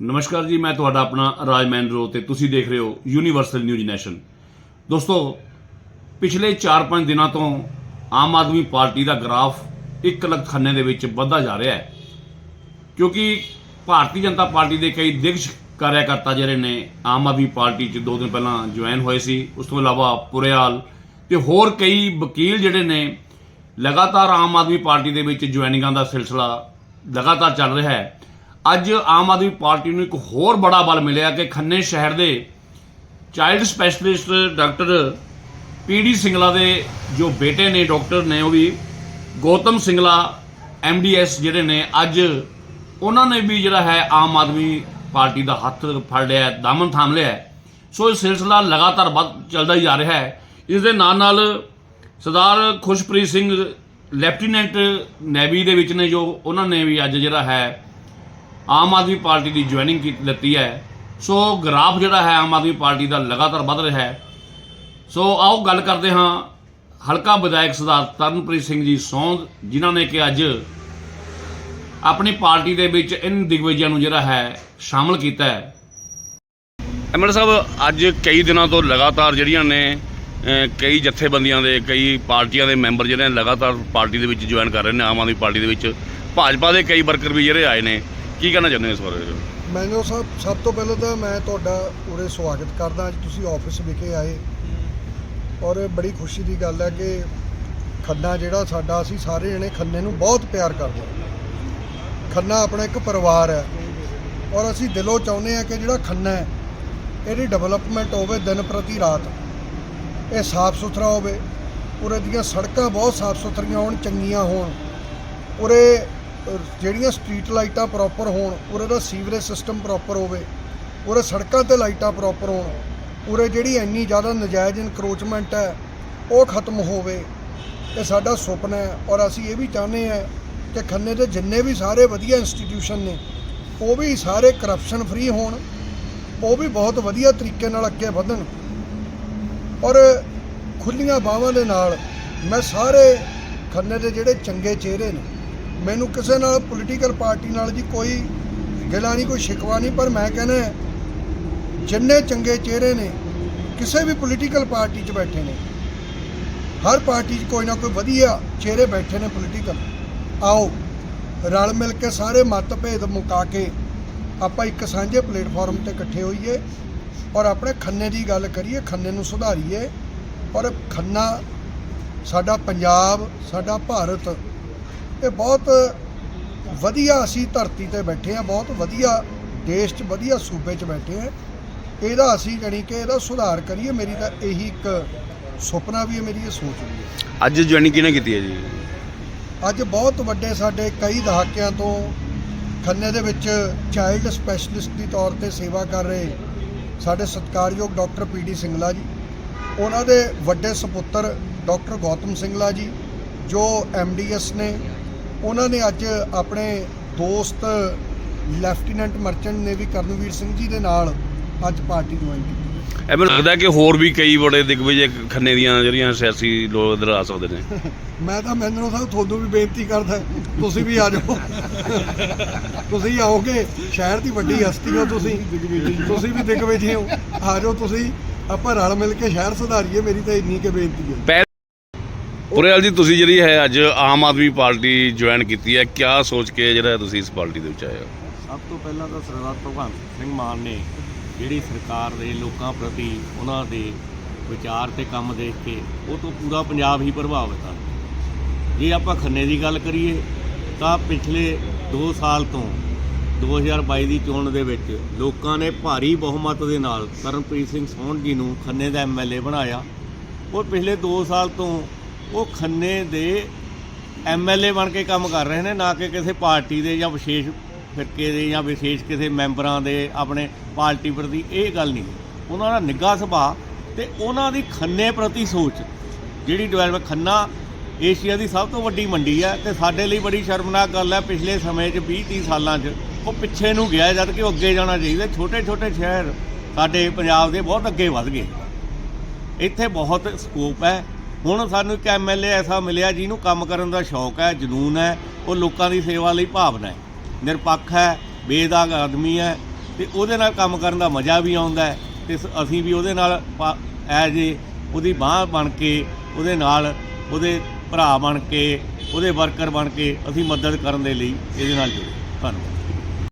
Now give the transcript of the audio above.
ਨਮਸਕਾਰ ਜੀ, ਮੈਂ ਤੁਹਾਡਾ ਆਪਣਾ ਰਾਜ ਮਹਿੰਦਰੋ ਤੇ ਤੁਸੀਂ ਦੇਖ ਰਹੇ ਹੋ ਯੂਨੀਵਰਸਲ ਨਿਊਜ਼ ਨੈਸ਼ਨ ਦੋਸਤੋ, ਪਿਛਲੇ 4-5 ਦਿਨਾਂ ਤੋਂ ਆਮ ਆਦਮੀ ਪਾਰਟੀ ਦਾ ਗ੍ਰਾਫ 1 ਲੱਖ ਖੰਨੇ ਦੇ ਵਿੱਚ ਵੱਧਦਾ ਜਾ ਰਿਹਾ ਹੈ। ਕਿਉਂਕਿ ਭਾਰਤੀ ਜਨਤਾ ਪਾਰਟੀ ਦੇ ਕਈ ਦਿਗਜ ਕਾਰਿਆਕਰਤਾ ਜਿਹੜੇ ਨੇ, ਆਮ ਆਦਮੀ ਪਾਰਟੀ 'ਚ ਦੋ ਦਿਨ ਪਹਿਲਾਂ ਜੁਆਇਨ ਹੋਏ ਸੀ, ਉਸ ਤੋਂ ਇਲਾਵਾ ਪੁਰਿਆਲ ਤੇ ਹੋਰ ਕਈ ਵਕੀਲ ਜਿਹੜੇ ਨੇ, ਲਗਾਤਾਰ ਆਮ ਆਦਮੀ ਪਾਰਟੀ ਦੇ ਵਿੱਚ ਜੁਆਇਨਿੰਗਾਂ ਦਾ ਸਿਲਸਿਲਾ ਲਗਾਤਾਰ ਚੱਲ ਰਿਹਾ ਹੈ। ਅੱਜ ਆਮ ਆਦਮੀ ਪਾਰਟੀ ਨੂੰ ਇੱਕ ਹੋਰ ਬੜਾ ਬਲ ਮਿਲਿਆ ਕਿ ਖੰਨੇ ਸ਼ਹਿਰ ਦੇ child specialist doctor PD Singla ਦੇ ਜੋ ਬੇਟੇ ਨੇ ਡਾਕਟਰ ਨੇ, ਉਹ ਵੀ ਗੌਤਮ ਸਿੰਗਲਾ ਐਮਡੀਐਸ ਜਿਹੜੇ ਨੇ, ਅੱਜ ਉਹਨਾਂ ਨੇ ਵੀ ਜਿਹੜਾ ਹੈ ਆਮ ਆਦਮੀ ਪਾਰਟੀ ਦਾ ਹੱਥ ਫੜ ਲਿਆ, ਦਮਨ ਥਾਮ ਲਿਆ ਸੋ ਇਹ ਸਿਲਸਿਲਾ ਲਗਾਤਾਰ ਵੱਧ ਚੱਲਦਾ ਹੀ ਜਾ ਰਿਹਾ ਹੈ। ਇਸ ਦੇ ਨਾਲ ਨਾਲ ਸਰਦਾਰ ਖੁਸ਼ਪ੍ਰੀਤ ਸਿੰਘ, ਲੈਫਟੀਨੈਂਟ ਨੇਵੀ ਦੇ ਵਿੱਚ ਨੇ ਜੋ, ਉਹਨਾਂ ਨੇ ਵੀ ਅੱਜ ਜਿਹੜਾ ਹੈ ਆਮ ਆਦਮੀ ਪਾਰਟੀ ਦੀ ਜੁਆਇਨਿੰਗ ਕੀਤੀ ਲੱਤੀ ਹੈ। ਸੋ ਗ੍ਰਾਫ ਜਿਹੜਾ ਹੈ ਆਮ ਆਦਮੀ ਪਾਰਟੀ ਦਾ ਲਗਾਤਾਰ ਵੱਧ ਰਿਹਾ ਹੈ। ਸੋ ਆਓ ਗੱਲ ਕਰਦੇ ਹਾਂ ਹਲਕਾ ਵਿਧਾਇਕ ਸਰਦਾਰ ਤਰਨਪ੍ਰੀਤ ਸਿੰਘ ਜੀ ਸੌਂਦ, ਜਿਨ੍ਹਾਂ ਨੇ ਕਿ ਅੱਜ ਆਪਣੀ ਪਾਰਟੀ ਦੇ ਵਿੱਚ ਇਨ ਦਿਗਵਿਜਿਆਂ ਨੂੰ ਜਿਹੜਾ ਹੈ ਸ਼ਾਮਲ ਕੀਤਾ ਹੈ। ਐਮਐਲ ਸਾਹਿਬ, ਅੱਜ ਕਈ ਦਿਨਾਂ ਤੋਂ ਲਗਾਤਾਰ ਜਿਹੜੀਆਂ ਨੇ ਕਈ ਜਥੇਬੰਦੀਆਂ ਦੇ, ਕਈ ਪਾਰਟੀਆਂ ਦੇ ਮੈਂਬਰ ਜਿਹੜੇ ਲਗਾਤਾਰ ਪਾਰਟੀ ਦੇ ਵਿੱਚ ਜੁਆਇਨ ਕਰ ਰਹੇ ਨੇ, ਆਮ ਆਦਮੀ ਪਾਰਟੀ ਦੇ ਵਿੱਚ। ਭਾਜਪਾ ਦੇ ਕਈ ਵਰਕਰ ਵੀ ਜਿਹੜੇ ਆਏ ਨੇ। ਕੀ ਕਹਿਣਾ ਚਾਹੁੰਦੇ ਹੋ ਇਸ ਬਾਰੇ? ਮੈਨੂੰ ਸਭ ਸਭ ਤੋਂ ਪਹਿਲਾਂ ਤਾਂ ਮੈਂ ਤੁਹਾਡਾ ਉਰੇ ਸਵਾਗਤ ਕਰਦਾ, ਅੱਜ ਤੁਸੀਂ ਆਫਿਸ ਵਿਖੇ ਆਏ। ਔਰ ਬੜੀ ਖੁਸ਼ੀ ਦੀ ਗੱਲ ਹੈ ਕਿ ਖੰਨਾ ਜਿਹੜਾ ਸਾਡਾ, ਅਸੀਂ ਸਾਰੇ ਜਣੇ ਖੰਨੇ ਨੂੰ ਬਹੁਤ ਪਿਆਰ ਕਰਦੇ ਹਾਂ। ਖੰਨਾ ਆਪਣਾ ਇੱਕ ਪਰਿਵਾਰ ਹੈ। ਔਰ ਅਸੀਂ ਦਿਲੋਂ ਚਾਹੁੰਦੇ ਹਾਂ ਕਿ ਜਿਹੜਾ ਖੰਨਾ ਹੈ, ਇਹਦੀ ਡਿਵੈਲਪਮੈਂਟ ਹੋਵੇ ਦਿਨ ਪ੍ਰਤੀ ਰਾਤ। ਇਹ ਸਾਫ਼ ਸੁਥਰਾ ਹੋਵੇ। ਉਰੇ ਦੀਆਂ ਸੜਕਾਂ ਬਹੁਤ ਸਾਫ਼ ਸੁਥਰੀਆਂ ਹੋਣ, ਚੰਗੀਆਂ ਹੋਣ। ਉਰੇ ਜਿਹੜੀਆਂ ਸਟਰੀਟ ਲਾਈਟਾਂ ਪ੍ਰੋਪਰ ਹੋਣ, ਉਰੇ ਦਾ ਸੀਵਰੇਜ ਸਿਸਟਮ ਪ੍ਰੋਪਰ ਹੋਵੇ, ਉਰੇ ਸੜਕਾਂ ਤੇ ਲਾਈਟਾਂ ਪ੍ਰੋਪਰ ਹੋਣ, ਉਰੇ ਜਿਹੜੀ ਇੰਨੀ ਜ਼ਿਆਦਾ ਨਜਾਇਜ਼ ਇਨਕਰੋਚਮੈਂਟ ਹੈ, ਉਹ ਖਤਮ ਹੋਵੇ, ਇਹ ਸਾਡਾ ਸੁਪਨਾ ਹੈ। ਔਰ ਅਸੀਂ ਇਹ ਵੀ ਚਾਹੁੰਦੇ ਹਾਂ ਕਿ ਖੰਨੇ ਦੇ ਜਿੰਨੇ ਵੀ ਸਾਰੇ ਵਧੀਆ ਇੰਸਟੀਟਿਊਸ਼ਨ ਨੇ, ਉਹ ਵੀ ਸਾਰੇ ਕਰਪਸ਼ਨ ਫ੍ਰੀ ਹੋਣ, ਉਹ ਵੀ ਬਹੁਤ ਵਧੀਆ ਤਰੀਕੇ ਨਾਲ ਅੱਗੇ ਵਧਣ। ਔਰ ਖੁੱਲੀਆਂ ਬਾਹਾਂ ਦੇ ਨਾਲ ਮੈਂ ਸਾਰੇ ਖੰਨੇ ਦੇ ਜਿਹੜੇ ਚੰਗੇ ਚਿਹਰੇ ਨੇ ਮੈਨੂੰ ਕਿਸੇ ਨਾਲ ਪੋਲੀਟੀਕਲ ਪਾਰਟੀ ਨਾਲ ਜੀ ਕੋਈ ਗਿਲਾ ਨਹੀਂ, ਕੋਈ ਸ਼ਿਕਵਾ ਨਹੀਂ, ਪਰ ਮੈਂ ਕਹਿੰਦਾ ਜਿੰਨੇ ਚੰਗੇ ਚਿਹਰੇ ਨੇ, ਕਿਸੇ ਵੀ ਪੋਲੀਟੀਕਲ ਪਾਰਟੀ 'ਚ ਬੈਠੇ ਨੇ, ਹਰ ਪਾਰਟੀ 'ਚ ਕੋਈ ਨਾ ਕੋਈ ਵਧੀਆ ਚਿਹਰੇ ਬੈਠੇ ਨੇ ਪੋਲੀਟੀਕਲ ਆਓ, ਰਲ ਮਿਲ ਕੇ ਸਾਰੇ ਮਤਭੇਦ ਮੁਕਾ ਕੇ ਆਪਾਂ ਇੱਕ ਸਾਂਝੇ ਪਲੇਟਫਾਰਮ ਤੇ ਇਕੱਠੇ ਹੋਈਏ ਔਰ ਆਪਣੇ ਖੰਨੇ ਦੀ ਗੱਲ ਕਰੀਏ, ਖੰਨੇ ਨੂੰ ਸੁਧਾਰੀਏ ਔਰ ਖੰਨਾ ਸਾਡਾ ਪੰਜਾਬ, ਸਾਡਾ ਭਾਰਤ ਇਹ ਬਹੁਤ ਵਧੀਆ ਅਸੀਂ ਧਰਤੀ ਤੇ ਬੈਠੇ ਆ ਬਹੁਤ ਵਧੀਆ ਦੇਸ਼ 'ਚ ਵਧੀਆ ਸੂਬੇ 'ਚ ਬੈਠੇ ਆ ਇਹਦਾ ਅਸੀਂ ਜਾਣੀ ਕਿ ਇਹਦਾ ਸੁਧਾਰ ਕਰੀਏ ਮੇਰੀ ਤਾਂ ਇਹੀ ਇੱਕ ਸੁਪਨਾ ਵੀ ਹੈ ਮੇਰੀ ਇਹ ਸੋਚ ਵੀ ਹੈ। ਅੱਜ ਜੁਆਇਨਿੰਗ ਕਿਹਨੇ ਕੀਤੀ ਹੈ ਜੀ? ਅੱਜ ਬਹੁਤ ਵੱਡੇ ਸਾਡੇ ਕਈ ਦਹਾਕਿਆਂ ਤੋਂ ਖੰਨੇ ਦੇ ਵਿੱਚ ਚਾਈਲਡ ਸਪੈਸ਼ਲਿਸਟ ਦੀ ਤੌਰ ਤੇ ਸੇਵਾ ਕਰ ਰਹੇ ਸਾਡੇ ਸਤਿਕਾਰਯੋਗ ਡਾਕਟਰ ਪੀਡੀ ਸਿੰਗਲਾ ਜੀ ਉਹਨਾਂ ਦੇ ਵੱਡੇ ਸੁਪੁੱਤਰ ਡਾਕਟਰ ਗੌਤਮ ਸਿੰਗਲਾ ਜੀ ਜੋ ਐਮਡੀਐਸ ਨੇ ਉਹਨਾਂ ਨੇ ਅੱਜ ਆਪਣੇ ਦੋਸਤ lieutenant merchant navy Karanveer Singh ji ਦੇ ਨਾਲ ਅੱਜ ਪਾਰਟੀ ਜੁਆਇਨ ਕੀਤੀ। ਐਵੇਂ ਲੱਗਦਾ ਕਿ ਹੋਰ ਵੀ ਕਈ ਬੜੇ ਦਿਗਵਿਜੇ ਖੰਨੇ ਦੀਆਂ ਜਿਹੜੀਆਂ ਸਿਆਸੀ ਲੋਕ ਇਧਰ ਆ ਸਕਦੇ ਨੇ। ਮੈਂ ਤਾਂ ਮਹਿੰਦਰ ਸਾਹਿਬ ਤੁਹਾਨੂੰ ਵੀ ਬੇਨਤੀ ਕਰਦਾ ਤੁਸੀਂ ਵੀ ਆ ਜਾਓ। ਤੁਸੀਂ ਆਓਗੇ ਸ਼ਹਿਰ ਦੀ ਵੱਡੀ ਹਸਤੀ ਹੋ ਤੁਸੀਂ। ਤੁਸੀਂ ਵੀ ਦਿਗਵਿਜੇ ਹੋ। ਆ ਜਾਓ ਤੁਸੀਂ ਆਪਾਂ ਰਲ ਮਿਲ ਕੇ ਸ਼ਹਿਰ ਸੁਧਾਰੀਏ ਮੇਰੀ ਤਾਂ ਇੰਨੀ ਕੇ ਬੇਨਤੀ ਹੈ। ਪਹਿਲ ਜੀ, ਤੁਸੀਂ ਜਿਹੜੀ ਹੈ ਅੱਜ ਆਮ ਆਦਮੀ ਪਾਰਟੀ ਜੁਆਇਨ ਕੀਤੀ ਹੈ, ਕਿਆ ਸੋਚ ਕੇ ਜਿਹੜਾ ਤੁਸੀਂ ਇਸ ਪਾਰਟੀ ਦੇ ਵਿੱਚ ਆਏ ਹੋ? ਸਭ ਤੋਂ ਪਹਿਲਾਂ ਤਾਂ ਸਰਦਾਰ ਭਗਵੰਤ ਸਿੰਘ ਮਾਨ ਨੇ ਜਿਹੜੀ ਸਰਕਾਰ ਦੇ ਲੋਕਾਂ ਪ੍ਰਤੀ ਉਹਨਾਂ ਦੇ ਵਿਚਾਰ ਤੇ ਕੰਮ ਦੇਖ ਕੇ ਉਹ ਤੋਂ ਪੂਰਾ ਪੰਜਾਬ ਹੀ ਪ੍ਰਭਾਵਿਤ ਆ। ਜੇ ਆਪਾਂ ਖੰਨੇ ਦੀ ਗੱਲ ਕਰੀਏ, ਤਾਂ ਪਿਛਲੇ 2 ਸਾਲ ਤੋਂ 2022 ਦੀ ਚੋਣ ਦੇ ਵਿੱਚ ਲੋਕਾਂ ਨੇ ਭਾਰੀ ਬਹੁਮਤ ਦੇ ਨਾਲ ਕਰਨਪ੍ਰੀਤ ਸਿੰਘ ਸੋਹਣ ਜੀ ਨੂੰ ਖੰਨੇ ਦਾ ਐਮਐਲਏ ਬਣਾਇਆ। ਔਰ ਪਿਛਲੇ 2 ਸਾਲ ਤੋਂ ਉਹ ਖੰਨੇ ਦੇ ਐਮਐਲਏ ਬਣ ਕੇ ਕੰਮ ਕਰ ਰਹੇ ਨੇ, ਨਾ ਕਿ ਕਿਸੇ ਪਾਰਟੀ ਦੇ ਜਾਂ ਵਿਸ਼ੇਸ਼ ਫਿਰਕੇ ਦੇ ਜਾਂ ਵਿਸ਼ੇਸ਼ ਕਿਸੇ ਮੈਂਬਰਾਂ ਦੇ ਆਪਣੇ ਪਾਰਟੀ ਪ੍ਰਤੀ, ਇਹ ਗੱਲ ਨਹੀਂ। ਉਹਨਾਂ ਦਾ ਨਿੱਘਾ ਸੁਭਾਅ ਤੇ ਉਹਨਾਂ ਦੀ ਖੰਨੇ ਪ੍ਰਤੀ ਸੋਚ। ਜਿਹੜੀ ਡਿਵੈਲਪ ਖੰਨਾ ਏਸ਼ੀਆ ਦੀ ਸਭ ਤੋਂ ਵੱਡੀ ਮੰਡੀ ਹੈ ਤੇ ਸਾਡੇ ਲਈ ਬੜੀ ਸ਼ਰਮਨਾਕ ਗੱਲ ਹੈ ਪਿਛਲੇ ਸਮੇਂ 'ਚ 20 30 ਸਾਲਾਂ 'ਚ ਉਹ ਪਿੱਛੇ ਨੂੰ ਗਿਆ, ਜਦ ਕਿ ਉਹ ਅੱਗੇ ਜਾਣਾ ਚਾਹੀਦਾ। ਛੋਟੇ ਛੋਟੇ ਸ਼ਹਿਰ ਸਾਡੇ ਪੰਜਾਬ ਦੇ ਬਹੁਤ ਅੱਗੇ ਵੱਧ ਗਏ। ਇੱਥੇ ਬਹੁਤ ਸਕੋਪ ਹੈ। ਹੁਣ ਸਾਨੂੰ ਇੱਕ ਐਮਐਲਏ ਐਸਾ ਮਿਲਿਆ ਜਿਹਨੂੰ ਕੰਮ ਕਰਨ ਦਾ ਸ਼ੌਕ ਹੈ, ਜਨੂਨ ਹੈ, ਉਹ ਲੋਕਾਂ ਦੀ ਸੇਵਾ ਲਈ ਭਾਵਨਾ ਹੈ। ਨਿਰਪੱਖ ਹੈ, ਬੇਦਾਗ ਆਦਮੀ ਹੈ ਤੇ ਉਹਦੇ ਨਾਲ ਕੰਮ ਕਰਨ ਦਾ ਮਜ਼ਾ ਵੀ ਆਉਂਦਾ ਹੈ ਤੇ ਸ- ਅਸੀਂ ਵੀ ਉਹਦੇ ਨਾਲ ਐ ਜੇ ਉਹਦੀ ਬਾਹ ਬਣ ਕੇ, ਉਹਦੇ ਨਾਲ ਉਹਦੇ ਭਰਾ ਬਣ ਕੇ, ਉਹਦੇ ਵਰਕਰ ਬਣ ਕੇ ਅਸੀਂ ਮਦਦ ਕਰਨ ਦੇ ਲਈ ਇਹਦੇ ਨਾਲ ਜੁੜੇ। ਧੰਨਵਾਦ।